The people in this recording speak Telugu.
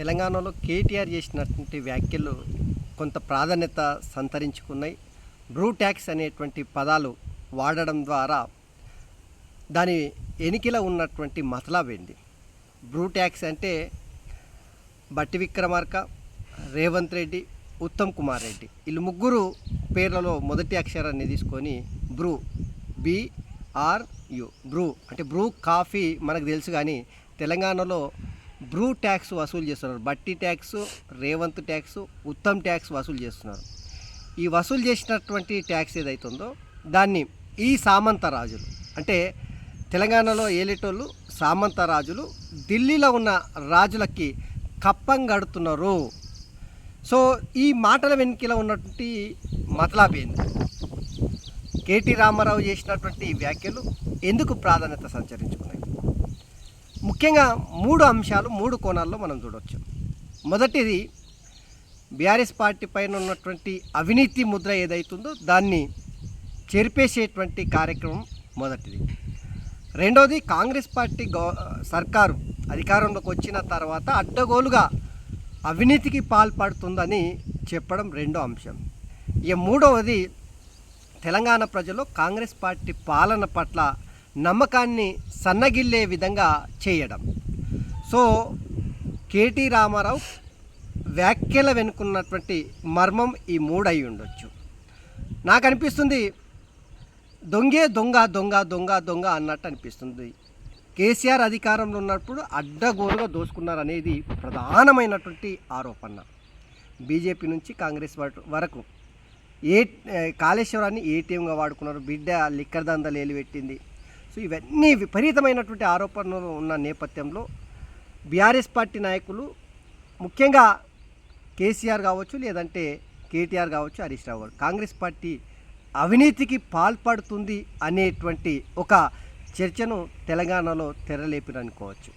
తెలంగాణలో కేటీఆర్ చేసినటువంటి వ్యాఖ్యలు కొంత ప్రాధాన్యత సంతరించుకున్నాయి. బ్రూ ట్యాక్స్ అనేటువంటి పదాలు వాడడం ద్వారా దాని ఎనికిలో ఉన్నటువంటి మతలాబేంది బ్రూ ట్యాక్స్ అంటే బట్టి విక్రమార్క రేవంత్ రెడ్డి ఉత్తమ్ కుమార్ రెడ్డి. వీళ్ళు ముగ్గురు పేర్లలో మొదటి అక్షరాన్ని తీసుకొని బ్రూ బిఆర్యు బ్రూ అంటే బ్రూ కాఫీ మనకు తెలుసు కానీ తెలంగాణలో బ్రూ ట్యాక్స్ వసూలు చేస్తున్నారు. Bhatti tax Revanth tax Uttam tax వసూలు చేస్తున్నారు. ఈ వసూలు చేసినటువంటి ట్యాక్స్ ఏదైతుందో దాన్ని ఈ సామంత రాజులు అంటే తెలంగాణలో ఏలేటోళ్ళు సామంత రాజులు ఢిల్లీలో ఉన్న రాజులకి కప్పం గడుతున్నారు సో ఈ మాటల వెనుకలో ఉన్నటువంటి మతలాబ్ ఏంది? కేటీ రామారావు చేసినటువంటి వ్యాఖ్యలు ఎందుకు ప్రాధాన్యత సంచరించుకున్నాయి? ముఖ్యంగా మూడు అంశాలు మూడు కోణాల్లో మనం చూడవచ్చు మొదటిది బీఆర్ఎస్ పార్టీ పైన ఉన్నటువంటి అవినీతి ముద్ర ఏదైతుందో దాన్ని చెరిపేసేటువంటి కార్యక్రమం మొదటిది. రెండోది కాంగ్రెస్ పార్టీ గో సర్కారు అధికారంలోకి వచ్చిన తర్వాత అడ్డగోలుగా అవినీతికి పాల్పడుతుందని చెప్పడం రెండో అంశం. ఇక మూడవది తెలంగాణ ప్రజలు కాంగ్రెస్ పార్టీ పాలన పట్ల నమ్మకాన్ని సన్నగిల్లే విధంగా చేయడం. సో కేటీ రామారావు వ్యాఖ్యల వెనుకున్నటువంటి మర్మం ఈ మూడై ఉండొచ్చు. నాకు అనిపిస్తుంది దొంగే దొంగ దొంగ దొంగ దొంగ అన్నట్టు అనిపిస్తుంది. కేసీఆర్ అధికారంలో ఉన్నప్పుడు అడ్డగోలుగా దోసుకున్నారనేది ప్రధానమైనటువంటి ఆరోపణ. బీజేపీ నుంచి కాంగ్రెస్ వరకు- వరకు ఏ ఏ, కాళేశ్వరాన్ని ఏటీఎంగా వాడుకున్నారు? బిడ్డ లిక్కర్ దందలు ఏలిపెట్టింది. సో ఇవన్నీ విపరీతమైనటువంటి ఆరోపణలు ఉన్న నేపథ్యంలో బీఆర్ఎస్ పార్టీ నాయకులు ముఖ్యంగా కేసీఆర్ కావచ్చు లేదంటే కేటీఆర్ కావచ్చు హరీష్ రావు గారు. కాంగ్రెస్ పార్టీ అవినీతికి పాల్పడుతుంది అనేటువంటి ఒక చర్చను తెలంగాణలో తెరలేపిననుకోవచ్చు